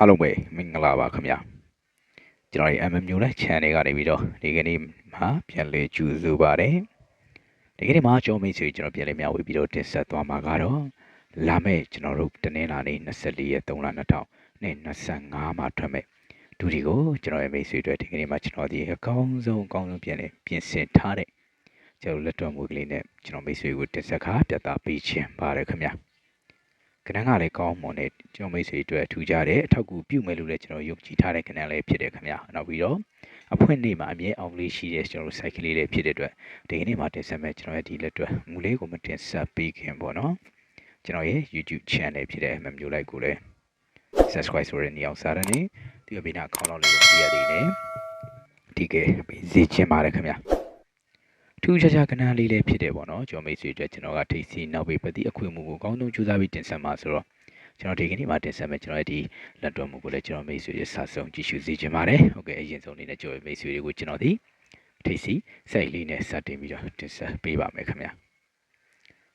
အားလုံးပဲမင်္ဂလာပါခင်ဗျာကျွန်တော်ဒီ MM မျိုးနဲ့ channel ကနေပြီးတော့ဒီကနေ့မှာပြန်လည်ကြိုဆိုပါတယ်ဒီကနေ့မှာကျွန်တော်မိတ်ဆွေကျွန်တော်ပြန်လည်မျှဝေပြီးတော့တင်ဆက်သွားမှာကတော့လာမယ့်ကျွန်တော်တို့တနင်္လာနေ့24ရက်3လ2025မှာထွက်မဲ့ဒူဒီကိုကျွန်တော်ရဲ့မိတ်ဆွေတွေဒီကနေ့မှာကျွန်တော်ဒီအကောင်းဆုံးအကောင်းဆုံးပြန်လည်ပြင်ဆင်ထားတဲ့ကျွန်တော်လက်တော်မူကလေးနဲ့ကျွန်တော်မိတ်ဆွေကိုတင်ဆက်ခါပြသပေးခြင်းပါတယ်ခင်ဗျာ ကဏ္ဍကလည်းကောင်းမွန်တဲ့ကျွန်တော်မိတ်ဆွေအတွက်ထူးခြားတဲ့အထောက်အကူပြုမယ်လို့လည်းကျွန်တော်ယုံကြည်ထားတဲ့ကဏ္ဍလည်းဖြစ်တယ်ခင်ဗျာနောက်ပြီးတော့အဖွင့်နေ့မှာအမြဲအောင်လေးရှိတဲ့ကျွန်တော်တို့ site ကလေးလည်းဖြစ်တဲ့အတွက်ဒီကနေ့မှာတင်ဆက်မဲ့ကျွန်တော်ရဲ့ဒီလက်အတွက်မူလေးကိုမတင်ဆက်ပေးခင်ပေါ့နော်ကျွန်တော်ရဲ့ YouTube channel ဖြစ်တဲ့ MM မျိုးလိုက်ကိုလည်း subscribe ဆိုတဲ့နေအောင်စားရနေဒီအပိနာခေါင်းလောက်လေးကိုပြရသေးတယ်ဒီကဲပေးစီချင်းပါတယ်ခင်ဗျာ ထူးခြားခြားကဏ္ဍလေးလည်းဖြစ်တယ်ပေါ့နော်ကျွန်တော်မိတ်ဆွေအတွက်ကျွန်တော်ကထိတ်စီနောက်ပေပတိအခွင့်အမှုကိုအကောင်းဆုံးကြိုးစားပြီးတင်ဆက်မှာဆိုတော့ကျွန်တော်ဒီကနေ့မှာတင်ဆက်မယ်ကျွန်တော်ရဲ့ဒီလက်တော်မှုကိုလည်းကျွန်တော်မိတ်ဆွေရဲ့စာဆုံးကြည့်ရှုစေချင်ပါတယ်ဟုတ်ကဲ့အရင်ဆုံးအနေနဲ့ကျွန်တော်မိတ်ဆွေတွေကိုကျွန်တော်ဒီထိတ်စီစိုက်လေးနဲ့စတင်ပြီးတော့တင်ဆက်ပေးပါမယ်ခင်ဗျာ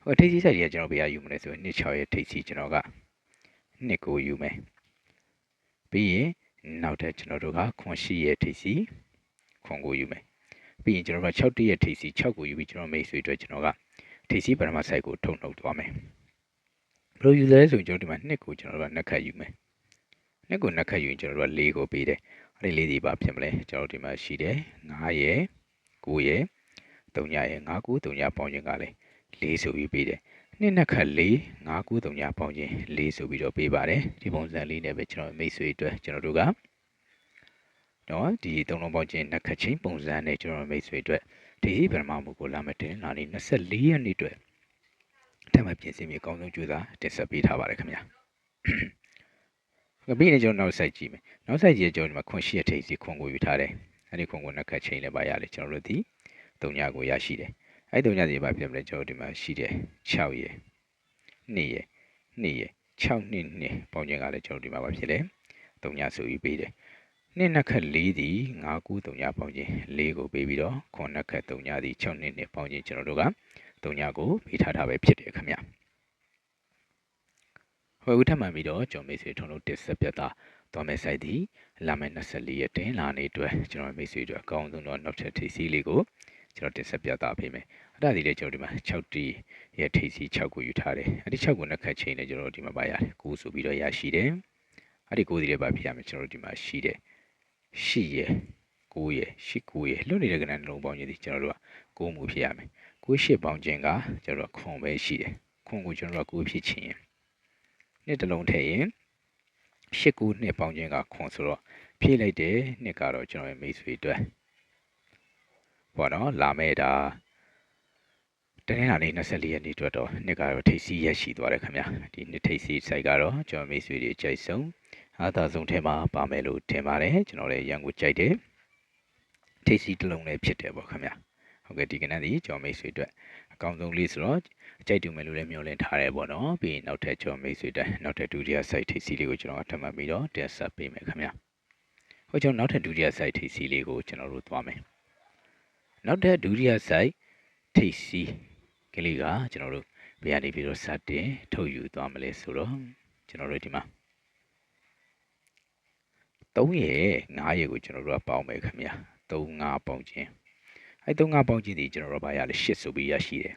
ဟုတ်ထိတ်စီစိုက်လေးကကျွန်တော်ဘယ်ရယူမလဲဆိုရင်နှစ်6ရဲ့ထိတ်စီကျွန်တော်ကနှစ်ကိုယူမယ်ပြီးရင်နောက်ထပ်ကျွန်တော်တို့ကခွန်ရှိရဲ့ထိတ်စီခွန်ကိုယူမယ် ပြီးရင်ကျွန်တော်တို့6တရက်ထိစီ6ကိုယူပြီးကျွန်တော်မိတ်ဆွေအတွက်ကျွန်တော်ကထိစီပရမဆိုင်ကိုထုံနှုတ်သွားမယ်ဘယ်လိုယူလဲဆိုရင်ကျွန်တော်ဒီမှာ2ကိုကျွန်တော်တို့ကနှက်ခတ်ယူမယ်2ကိုနှက်ခတ်ယူရင်ကျွန်တော်တို့က4ကိုပေးတယ်အဲ့ဒီ4ဒီပါဖြစ်မလဲကျွန်တော်ဒီမှာရှိတယ်9ရယ်9ရယ်3ရယ်9 9 3ရပေါင်းခြင်းကလည်း4ဆိုပြီးပေးတယ်နှစ်နှက်ခတ်4 9 9 3ရပေါင်းခြင်း4ဆိုပြီးတော့ပေးပါတယ်ဒီပုံစံလေးနဲ့ပဲကျွန်တော်မိတ်ဆွေအတွက်ကျွန်တော်တို့က နော်ဒီသုံးလုံးပေါင်းခြင်းနှစ်ခတ်ချင်းပုံစံနဲ့ကျွန်တော်မိတ်ဆွေအတွက်ဒီပရမမှုကိုလာမတင်လာနေ24ရက်နေ့အတွက်ထပ်မပြင်ဆင်ပြီးအကောင်းဆုံးကြိုးစားတင်ဆက်ပေးထားပါတယ်ခင်ဗျာ။ပြီးရင်ကျွန်တော်နောက်ဆက်ကြည့်မယ်။နောက်ဆက်ကြည့်ကျွန်တော်ဒီမှာခွန်ရှိရထိပ်စီခွန်ကိုယူထားတယ်။အဲဒီခွန်ကိုနှစ်ခတ်ချင်းလည်းပါရလေကျွန်တော်တို့ဒီ၃ညကိုရရှိတယ်။အဲဒီ၃ညစီပါဖြစ်မလဲကျွန်တော်ဒီမှာရှိတယ်6ရက်2ရက်2ရက်6နှစ်နှစ်ပေါင်းခြင်းကလည်းကျွန်တော်ဒီမှာပါဖြစ်တယ်။၃ညဆိုပြီးပေးတယ်။ နှစ်နှစ်ခတ်၄သည်9 9 3ညပေါင်းခြင်း၄ကိုပေးပြီးတော့ခွန်နှစ်ခတ်3ညသည်6နှစ်နှစ်ပေါင်းခြင်းကျွန်တော်တို့က3ညကိုပေးထားတာပဲဖြစ်တယ်ခင်ဗျ။ဟိုဦးထပ်မှန်ပြီးတော့ကျွန်တော်မိတ်ဆွေထုံလို့တစ်ဆက်ပြတ်သားသွားမယ့် site ဒီလာမယ့်24ရက်တင်လာနေအတွက်ကျွန်တော်မိတ်ဆွေတို့အကောင်းဆုံးတော့နောက်ထပ်ထိပ်စီးလေးကိုကျွန်တော်တစ်ဆက်ပြတ်သားပေးမယ်။အဲ့ဒါဒီလေကျွန်တော်ဒီမှာ6တီရဲ့ထိပ်စီး6ကိုယူထားတယ်။အဲ့ဒီ6ကိုနှစ်ခတ်ချိန်နဲ့ကျွန်တော်ဒီမှာပါရတယ်။9ဆိုပြီးတော့ရရှိတယ်။အဲ့ဒီ9ဒီလည်းပါဖြစ်ရမယ်ကျွန်တော်ဒီမှာရှိတယ်။ ရှိရ9ရရှိ9ရလွတ်နေတဲ့ကဏ္ဍနှလုံးပေါင်းခြင်းဒီကျွန်တော်တို့က9မှုဖြစ်ရမယ်။9ရှစ်ပေါင်းခြင်းကကျွန်တော်တို့ခွန်ပဲရှိတယ်။ခွန်ကိုကျွန်တော်တို့က9ဖြစ်ချင်းရင်နှစ်တလုံးထည့်ရင်ရှစ်ခုနှစ်ပေါင်းခြင်းကခွန်ဆိုတော့ဖြည့်လိုက်တယ်နှစ်ကတော့ကျွန်တော်ရဲ့မိတ်ဆွေအတွက်ပေါ့နော်လာမဲ့ဒါတနင်္လာနေ့24ရက်နေ့အတွက်တော့နှစ်ကတော့ထိပ်စီးရက်ရှိသွားတယ်ခင်ဗျာဒီနှစ်ထိပ်စီး site ကတော့ကျွန်တော်မိတ်ဆွေတွေအကြိုက်ဆုံး အားသာဆုံးထဲမှာပါမယ်လို့ထင်ပါတယ်ကျွန်တော်လည်းရန်ကိုကြိုက်တယ်ထိပ်စီးတစ်လုံးလည်းဖြစ်တယ်ပေါ့ခင်ဗျာဟုတ်ကဲ့ဒီကနေ့ဒီကျွန်တော်မိတ်ဆွေအတွက်အကောင်းဆုံးလေးဆိုတော့အကြိုက်တူမယ်လို့လည်းမျှော်လင့်ထားတယ်ပေါ့နော်ပြီးရင်နောက်ထပ်ကျွန်တော်မိတ်ဆွေတိုင်းနောက်ထပ်ဒုတိယ site ထိပ်စီးလေးကိုကျွန်တော်အထပ်မှတ်ပြီးတော့တင်ဆက်ပေးမယ်ခင်ဗျာဟိုကျွန်တော်နောက်ထပ်ဒုတိယ site ထိပ်စီးလေးကိုကျွန်တော်တို့သွားမယ်နောက်ထပ်ဒုတိယ site ထိပ်စီးကလေးကကျွန်တော်တို့ဘယ်ကနေပြီးတော့စတင်ထုတ်ယူသွားမလဲဆိုတော့ကျွန်တော်တို့ဒီမှာ 3ရဲ့9ရဲ့ကိုကျွန်တော်တို့ကပေါင်းမယ်ခင်ဗျာ3 5ပေါင်းခြင်းအဲ3 5ပေါင်းခြင်းဒီကျွန်တော်တို့ဘာရလဲ8ဆိုပြီးရရှိတယ်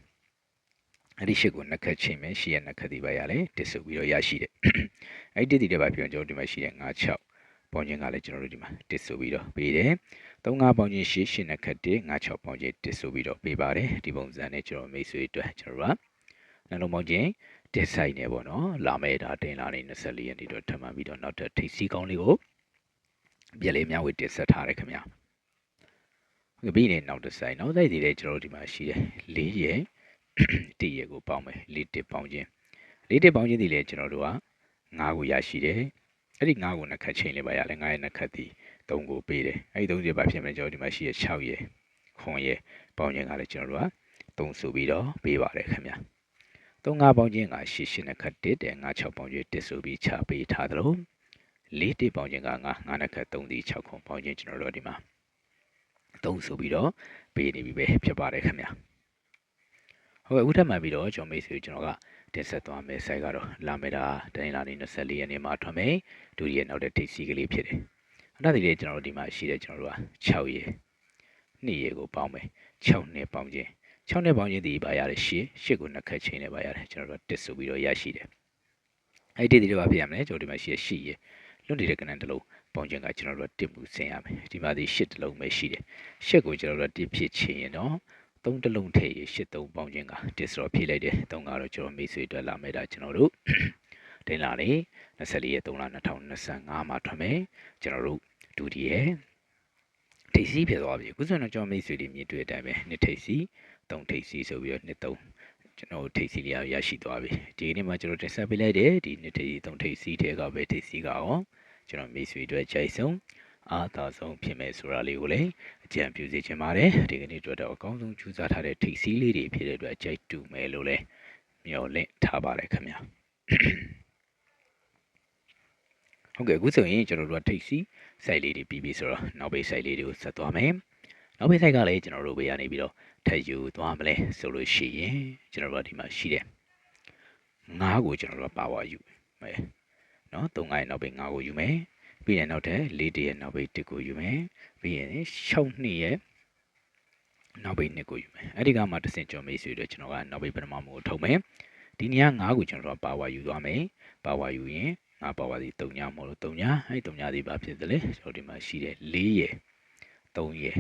အဲ့ဒီရှစ်ကိုနှစ်ခတ်ချင်းပဲရှစ်ရဲ့နှစ်ခတ်ဒီပါရလဲတစ်စုပြီးတော့ရရှိတယ်အဲ့ဒီတစ်ဒီတဲ့ပါပြောကျွန်တော်ဒီမှာရှိတဲ့9 6ပေါင်းချင်းကလည်းကျွန်တော်တို့ဒီမှာတစ်စုပြီးတော့ပေးတယ်3 5ပေါင်းချင်းရှစ်ရှစ်နှစ်ခတ်တစ်9 6ပေါင်းချင်းတစ်စုပြီးတော့ပေးပါတယ်ဒီပုံစံနဲ့ကျွန်တော်မိတ်ဆွေအတွက်ကျွန်တော်ကနှလုံးပေါင်းချင်းတစ်ဆိုင်နေပေါ့နော်လာမယ့်ဒါတင်လာနေ24ရက်နေ့တော့ထပ်မှန်ပြီးတော့နောက်ထပ်ထိပ်စီးကောင်းလေးကို ပြက်လေးများဝေတစ်ဆက်ထားတယ်ခင်ဗျာပြီးနေနောက်တစ်ဆိုင်နောက်တိုက်ဒီလေးကျွန်တော်တို့ဒီမှာရှိတယ်၄ရက်တည့်ရက်ကိုပေါင်းမယ်လေးတစ်ပေါင်းခြင်းလေးတစ်ပေါင်းခြင်းဒီလေကျွန်တော်တို့က9ကိုရရှိတယ်အဲ့ဒီ9ကိုနှစ်ခတ်ချိန်လေးပါရလဲ9ရဲ့နှစ်ခတ်ဒီ3ကိုပေးတယ်အဲ့ဒီ3ရက်ပါဖြစ်မယ်ကျွန်တော်ဒီမှာရှိရ6ရက်ခွန်ရက်ပေါင်းခြင်းကလည်းကျွန်တော်တို့က3ဆိုပြီးတော့ပေးပါတယ်ခင်ဗျာ3 5ပေါင်းခြင်းက8 8နှစ်ခတ်1တဲ့9 6ပေါင်းခြင်း1ဆိုပြီးချပေးထားသလို လေးတစ်ပေါင်းခြင်းက9 9နှစ်ခတ်3ဒီ6ခွန်ပေါင်းခြင်းကျွန်တော်တို့ဒီမှာ3ဆိုပြီးတော့ပေးနေပြီပဲဖြစ်ပါတယ်ခင်ဗျာဟုတ်ကဲ့ဦးထပ်မှန်ပြီးတော့ကျွန်တော်မိတ်ဆွေကျွန်တော်ကတင်ဆက်သွားမယ်ဆိုက်ကတော့လာမေတာတိုင်းလာနေ24ရက်နေ့မှာထွက်မယ်ဒုတိယနောက်တဲ့ထိပ်စီးကလေးဖြစ်တယ်အဲ့ဒါဒီလေကျွန်တော်တို့ဒီမှာရှိတယ်ကျွန်တော်တို့က6ရက်2ရက်ကိုပေါင်းမယ်6နှစ်ပေါင်းခြင်း6နှစ်ပေါင်းခြင်းဒီပါရတယ်ရှစ်ရှစ်ကိုနှစ်ခက်ချင်းနဲ့ပါရတယ်ကျွန်တော်တို့တစ်ဆိုပြီးတော့ရရှိတယ်အဲ့ဒီဒီတော့ဖြစ်ရမယ်ကျွန်တော်ဒီမှာရှိရရှိရ လွတ်နေတဲ့ကဏ္ဍတစ်လုံးပေါင်းခြင်းကကျွန်တော်တို့တစ်မှုဆင်ရမယ်ဒီမှာဒီရှစ်တစ်လုံးပဲရှိတယ်ရှစ်ကိုကျွန်တော်တို့တစ်ဖြစ်ချင်းရင်တော့သုံးတစ်လုံးထည့်ရရှစ်သုံးပေါင်းခြင်းကတစ်ဆိုတော့ဖြည့်လိုက်တယ်သုံးကတော့ကျွန်တော်မိတ်ဆွေတွေ့လာမယ်ဒါကျွန်တော်တို့တင်လာနေ24ရက်3လ2025မှာထွက်မယ်ကျွန်တော်တို့ဒုတိယထိပ်စီးဖြစ်သွားပြီအခုဆိုတော့ကျွန်တော်မိတ်ဆွေတွေမြင်တွေ့တဲ့အတိုင်းပဲနှစ်ထိပ်စီးသုံးထိပ်စီးဆိုပြီးတော့နှစ်သုံး ကျွန်တော်ထိပ်စီးလေးရရှိသွားပြီဒီနေ့မှာကျွန်တော်တင်ဆက်ပေးလိုက်တယ်ဒီနှစ်ထိပ်စီးသုံးထိပ်စီးထဲကပဲထိပ်စီးကအောင်ကျွန်တော်မိတ်ဆွေတွေကြိုက်ဆုံးအားသာဆုံးဖြစ်မယ်ဆိုတာလေးကိုလည်းအကြံပြုစေချင်ပါတယ်ဒီကနေ့အတွက်တော့အကောင်းဆုံးကြိုးစားထားတဲ့ထိပ်စီးလေးတွေဖြစ်တဲ့အတွက်ကြိုက်တူမယ်လို့လည်းမျှော်လင့်ထားပါတယ်ခင်ဗျာဟုတ်ကဲ့အခုဆိုရင်ကျွန်တော်တို့ကထိပ်စီး site လေးတွေပြီးပြီဆိုတော့နောက်ဘေး site လေးတွေကိုဆက်သွားမယ် နောက်ဘေး site ကလည်းကျွန်တော်တို့ဘေးကနေပြီးတော့ထပ်ယူသွားမလဲဆိုလို့ရှိရင်ကျွန်တော်တို့ဒီမှာရှိတယ်ငါးကိုကျွန်တော်တို့ပါဝါယူမယ်နော်သုံးငါးရဲ့နောက်ဘေးငါးကိုယူမယ်ပြီးရင်နောက်ထပ်၄တရဲ့နောက်ဘေးတစ်ကိုယူမယ်ပြီးရင်၆နှစ်ရဲ့နောက်ဘေးနှစ်ကိုယူမယ်အဲ့ဒီကမှတစ်ဆင့်ကျော်မေးဆွေတော့ကျွန်တော်ကနောက်ဘေးပထမမှုကိုထုတ်မယ်ဒီနေရာ၅ကိုကျွန်တော်တို့ပါဝါယူသွားမယ်ပါဝါယူရင်ငါပါဝါစီ3ညမဟုတ်လို့3ညအဲ့3ညဒီပါဖြစ်တယ်လေကျွန်တော်ဒီမှာရှိတယ်4ရယ်3ရယ်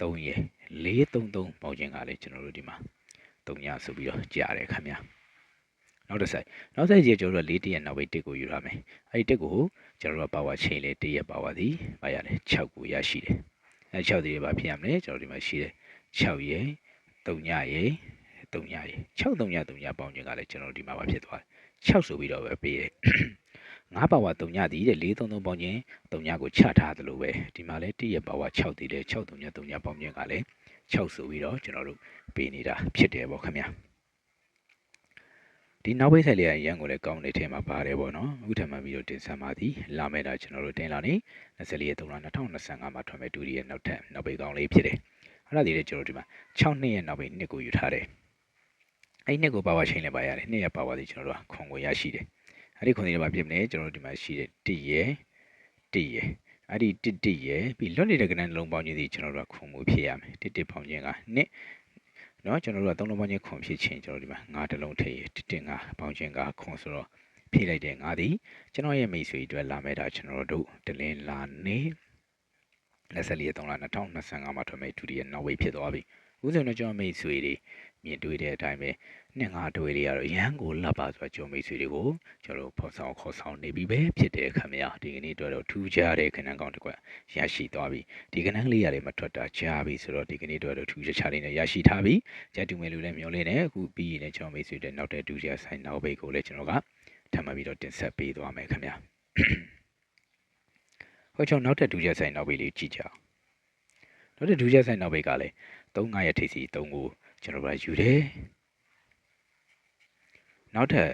3ရယ်433ပေါင်းခြင်းကလည်းကျွန်တော်တို့ဒီမှာ3ညဆိုပြီးတော့ကြားတယ်ခင်ဗျာနောက်တစ်ဆိုင်နောက်ဆိုင်ကြီးကျွန်တော်တို့၄တရက်နောက်ပဲတစ်ကိုယူရမယ်အဲ့ဒီတစ်ကိုကျွန်တော်တို့ပါဝါချိန်လေတစ်ရက်ပါဝါစီပါရတယ်6ကိုရရှိတယ်အဲ6ဒီပါဖြစ်ရမယ်ကျွန်တော်ဒီမှာရှိတယ်6ရယ်3ညရယ်3ညရယ်6 3ည3ညပေါင်းခြင်းကလည်းကျွန်တော်ဒီမှာပါဖြစ်သွားတယ်6ဆိုပြီးတော့ပဲပေးတယ် ငါးပါဝါ3ညသည်တဲ့433ပေါင်းခြင်း3ညကိုချထားသလိုပဲဒီမှာလဲ1ရပါဝါ6သည်တဲ့6 3ည3ညပေါင်းခြင်းကလည်း6ဆိုပြီးတော့ကျွန်တော်တို့ပေးနေတာဖြစ်တယ်ပေါ့ခင်ဗျာဒီနောက်ပိတ်ဆိုင်လေးရရန်ကိုလည်းကောင်းနေထဲမှာပါတယ်ပေါ့နော်အခုထပ်မှပြီးတော့တင်ဆက်ပါသည်လာမယ့်တာကျွန်တော်တို့တင်လာနေ24ရက်3လ2025မှာထွက်မဲ့ဒူရီရဲ့နောက်ထပ်နောက်ပိတ်ကောင်းလေးဖြစ်တယ်အဲ့ဒါဒီလေကျွန်တော်ဒီမှာ6နှစ်ရဲ့နောက်ပိတ်နှစ်ကိုယူထားတယ်အဲ့နှစ်ကိုပါဝါချိန်လည်းပါရတယ်နှစ်ရဲ့ပါဝါဒီကျွန်တော်တို့ခွန်ကိုရရှိတယ် အဲ့ဒီခွန်လေးတွေမှာပြည့်မလဲကျွန်တော်တို့ဒီမှာရှိတဲ့1ရယ်1ရယ်အဲ့ဒီ1 1ရယ်ပြီးလွတ်နေတဲ့ကဏ္ဍလုံးပေါင်းခြင်းဒီကျွန်တော်တို့ခွန်မှုဖြစ်ရမယ်1 1ပေါင်းခြင်းကနှစ်နော်ကျွန်တော်တို့ကသုံးလုံးပေါင်းခြင်းခွန်ဖြစ်ခြင်းကျွန်တော်ဒီမှာငါးတလုံးထည့်ရ1 1ငါပေါင်းခြင်းကခွန်ဆိုတော့ဖြည့်လိုက်တဲ့ငါသည်ကျွန်တော်ရဲ့မိတ်ဆွေအတွက်လာမဲ့တာကျွန်တော်တို့တလင်းလာနေ24ရက်3လ2025မှာထွက်မဲ့ဒုတိယနောက်ဝေးဖြစ်သွားပြီဦးဇုံတို့ကျွန်တော်မိတ်ဆွေတွေ မြင်တွေ့တဲ့အတိုင်းပဲနှစ်ငါတွေတွေကတော့ရန်ကိုလှပါဆိုတာကြုံမိတ်ဆွေတွေကိုကျွန်တော်ဖော်ဆောင်ခေါ်ဆောင်နေပြီပဲဖြစ်တဲ့ခမရဒီကနေ့တော့ထူးခြားတဲ့ခဏကောင်းတစ်ခွက်ရရှိသွားပြီဒီကဏ္ဍလေးရတယ်မထွက်တာကြားပြီဆိုတော့ဒီကနေ့တော့ထူးခြားလေးနဲ့ရရှိထားပြီကြက်တူမယ်လို့လည်းမျှော်လင့်နေအခုပြီးရင်လည်းကျွန်တော်မိတ်ဆွေတွေနောက်တဲ့ဒုတိယဆိုင်နောက်ဘိတ်ကိုလည်းကျွန်တော်ကထပ်မပြီးတော့တင်ဆက်ပေးသွားမယ်ခင်ဗျာဟိုကျွန်တော်နောက်တဲ့ဒုတိယဆိုင်နောက်ဘိတ်လေးကြည့်ကြအောင်နောက်တဲ့ဒုတိယဆိုင်နောက်ဘိတ်ကလည်း3-5ရဲ့ထိပ်စီ3ကို ကျွန်တော်တို့ယူတယ်နောက်ထပ်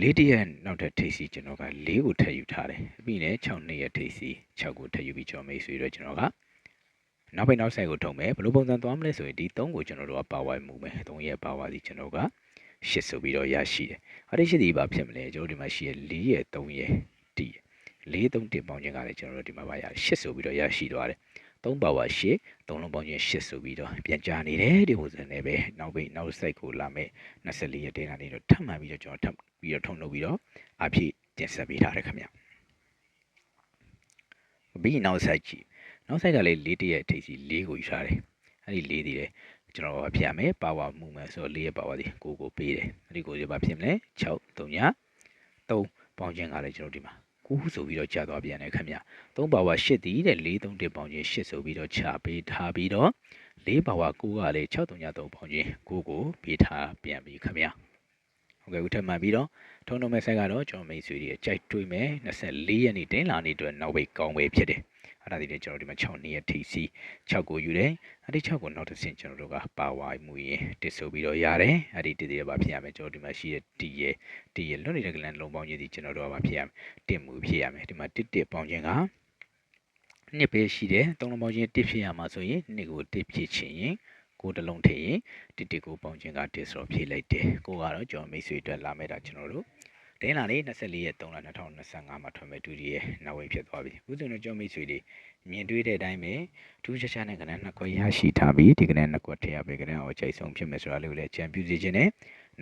လေးတရက်နောက်ထပ်ထိပ်စီကျွန်တော်က၄ကိုထပ်ယူထားတယ်ပြီးရင်6နှစ်ရက်ထိပ်စီ6ကိုထပ်ယူပြီးကျွန်တော်မိတ်ဆွေတို့ကျွန်တော်ကနောက်ပိုင်းနောက်ဆိုင်ကိုထုံမယ်ဘယ်လိုပုံစံသွားမလဲဆိုရင်ဒီ3ကိုကျွန်တော်တို့ကပါဝါမှုမယ်3ရက်ပါဝါစီကျွန်တော်က8ဆိုပြီးတော့ရရှိတယ်အဲ့ဒီ8ဒီပါဖြစ်မလဲကျွန်တော်ဒီမှာရှိရ4ရက်3ရက်1ရက်4 3တင်ပေါင်းခြင်းကလည်းကျွန်တော်တို့ဒီမှာပါရ8ဆိုပြီးတော့ရရှိသွားတယ် 3ပါဝါ8 3လုံးပေါင်းခြင်း8ဆိုပြီးတော့ပြန်ကြားနေတယ်ဒီပုံစံနဲ့ပဲနောက်ပိတ်နောက် site ကိုလာမယ်24ရက်တင်လာနေတော့ထပ်မှန်ပြီးတော့ကျွန်တော်ထပ်ပြီးတော့ထုံလုပ်ပြီးတော့အဖြစ်တင်ဆက်ပေးထားတယ်ခင်ဗျပြီးနောက် site ကြည့်နောက် site ကလည်း၄တရက်ထိပ်စီ၄ကိုယူထားတယ်အဲ့ဒီ၄တည်းတယ်ကျွန်တော်ဖြတ်မယ်ပါဝါမှုမယ်ဆိုတော့၄ရဲ့ပါဝါဒီကိုကိုပေးတယ်အဲ့ဒီကိုရပါဖြစ်မလဲ6 3ည3ပေါင်းခြင်းကလည်းကျွန်တော်ဒီမှာ 9ဆိုပြီးတော့ကြာသွားပြန်တယ်ခင်ဗျ3ပါဝါ8တည်တဲ့4 3တစ်ပေါင်းချင်း8ဆိုပြီးတော့ချပေးထားပြီးတော့4ပါဝါ9ကလည်း6 3ည3ပေါင်းချင်း9ကိုပေးထားပြန်ပြီခင်ဗျဟုတ်ကဲ့ဦးထပ်မှန်ပြီးတော့ထုံထုံမဲ့ဆက်ကတော့ကျွန်တော်မိတ်ဆွေတွေအကြိုက်တွေးမယ်24ရက်နေ့တင်းလာနေ့အတွက်နောက်ပိတ်ကောင်းပဲဖြစ်တယ် အဲ့ဒါဒီလေကျွန်တော်ဒီမှာ6နှစ်ရဲ့ TC 6ကိုယူတယ်အဲ့ဒီ6ကိုနောက်တစ်ဆင့်ကျွန်တော်တို့ကပါဝါမှုရင်တစ်ဆိုပြီးတော့ရတယ်အဲ့ဒီတည်တည်ပါဖြစ်ရမယ်ကျွန်တော်ဒီမှာရှိတဲ့ T ရဲ့ T ရဲ့လွတ်နေတဲ့ကလန်လုံးပေါင်းချင်းဒီကျွန်တော်တို့ကဖြစ်ရမယ်တစ်မှုဖြစ်ရမယ်ဒီမှာတစ်တစ်ပေါင်းချင်းကနှစ်ပဲရှိတယ်သုံးလုံးပေါင်းချင်းတစ်ဖြစ်ရမှာဆိုရင်နှစ်ကိုတစ်ဖြစ်ချင်ရင်9ကိုတစ်လုံးထည့်ရင်တစ်တစ်ကိုပေါင်းခြင်းကတစ်ဆိုတော့ဖြည့်လိုက်တယ်ကိုကတော့ကျွန်တော်မိတ်ဆွေအတွက်လာမဲ့တာကျွန်တော်တို့ တင်းလာလေး24ရက်3လ2025မှာထွက်မဲ့ဒုတိယနောက်ဝင်ဖြစ်သွားပြီဥစဉ်တော့ကျွန်တော်မိတ်ဆွေတွေမြင်တွေ့တဲ့အတိုင်းပဲထူးခြားခြားနဲ့ကဏ္ဍနှစ်ခွက်ရရှိထားပြီးဒီကဏ္ဍနှစ်ခွက်ထည့်ရပေးကဏ္ဍကိုအချိတ်ဆုံးဖြစ်မယ်ဆိုတာလေးကိုလည်းကြံပြူစီခြင်းနဲ့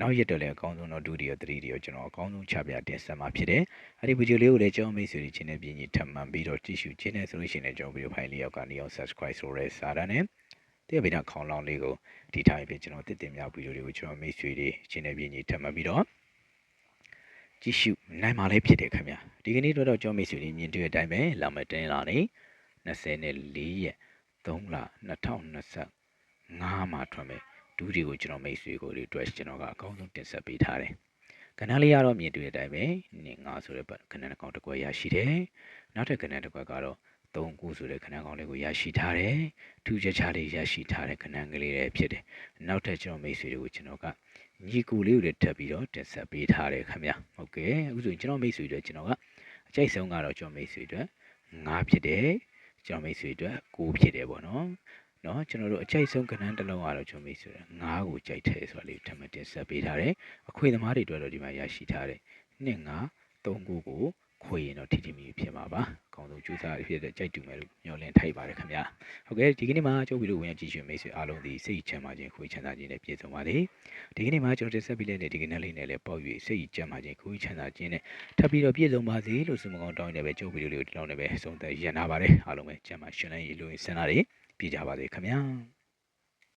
နောက်ရက်တော့လည်းအကောင်းဆုံးတော့ဒုတိယသတိတွေကျွန်တော်အကောင်းဆုံးချပြတင်ဆက်မှာဖြစ်တယ်အဲ့ဒီဗီဒီယိုလေးကိုလည်းကျွန်တော်မိတ်ဆွေတွေချင်းနဲ့ပြင်ကြီးထပ်မံပြီးတော့ကြည့်ရှုခြင်းနဲ့ဆိုလို့ရှိရင်လည်းကျွန်တော်ဗီဒီယိုဖိုင်လေးရောက်ကနေအောင် subscribe ဆိုရဲစာတန်းနဲ့တည့်ဗီဒီယိုခေါင်းလောင်းလေးကိုဒီတိုင်းဖြစ်ကျွန်တော်တစ်တင်မြောက်ဗီဒီယိုတွေကိုကျွန်တော်မိတ်ဆွေတွေချင်းနဲ့ပြင်ကြီးထပ်မံပြီးတော့ ကြည့်ရှုနိုင်မှာလည်းဖြစ်တယ်ခင်ဗျာဒီကနေ့တော့တော့ကျွန်တော်မိတ်ဆွေတွေမြင်တွေ့တဲ့အတိုင်းပဲလာမတင်းလာနေ24ရက်3လ2025မှာထွက်မယ်ဒူးတွေကိုကျွန်တော်မိတ်ဆွေကိုတွေအတွက်ကျွန်တော်ကအကောင်းဆုံးတင်ဆက်ပေးထားတယ်ကဏ္ဍလေးကတော့မြင်တွေ့တဲ့အတိုင်းပဲနေငါဆိုတဲ့ကဏ္ဍတစ်ကောင်တစ်ကွက်ရရှိတယ်နောက်ထပ်ကဏ္ဍတစ်ကွက်ကတော့3ခုဆိုတဲ့ခဏကောင်လေးကိုရရှိထားတယ်။ထူးခြားခြားလေးရရှိထားတဲ့ခဏကလေးတွေဖြစ်တယ်။နောက်ထပ်ကျွန်တော်မိတ်ဆွေတွေကိုကျွန်တော်က ညီကူလေးကိုလည်းထပ်ပြီးတော့တင်ဆက်ပေးထားတယ်ခင်ဗျာ။ဟုတ်ကဲ့အခုဆိုရင်ကျွန်တော်မိတ်ဆွေတွေကျွန်တော်ကအကြိုက်ဆုံးကတော့ကျွန်တော်မိတ်ဆွေတွေ9ဖြစ်တယ်။ကျွန်တော်မိတ်ဆွေတွေ9ဖြစ်တယ်ပေါ့နော်။နော်ကျွန်တော်တို့အကြိုက်ဆုံးကဏ္ဍတစ်လုံးကတော့ကျွန်တော်မိတ်ဆွေတွေ9ကိုကြိုက်တယ်ဆိုတာလေးထပ်မတင်ဆက်ပေးထားတယ်။အခွေသမားတွေအတွက်တော့ဒီမှာရရှိထားတယ်။2 9 3ကိုကိုခွေရင်တော့ထိထိမိဖြစ်မှာပါအ ကောင်းဆုံးကြိုးစားဖြစ်တဲ့ကြိုက်တူမယ်လို့မျှော်လင့်ထိုက်ပါတယ်ခင်ဗျာဟုတ်ကဲ့ဒီကနေ့မှာကျုပ်ဗီဒီယိုဝင်ကြည့်ရှင်မိတ်ဆွေအားလုံးဒီစိတ်ချမ်းသာခြင်းခွေချမ်းသာခြင်းနဲ့ပြည့်စုံပါလေဒီကနေ့မှာကျွန်တော်တင်ဆက်ပေးတဲ့ဒီကနေ့လေးနဲ့လည်းပေါ့၍စိတ်ချမ်းသာခြင်းခွေချမ်းသာခြင်းနဲ့ထပ်ပြီးတော့ပြည့်စုံပါစေလို့ဆုမကောင်းတောင်းနေပဲကျုပ်ဗီဒီယိုလေးကိုဒီလောက်နဲ့ပဲဆုံးသက်ရန်နာပါတယ်အားလုံးပဲကျမ်းမာရှင်လန်းရည်လို့ဆန္ဒတွေပြည့်ကြပါစေခင်ဗျာ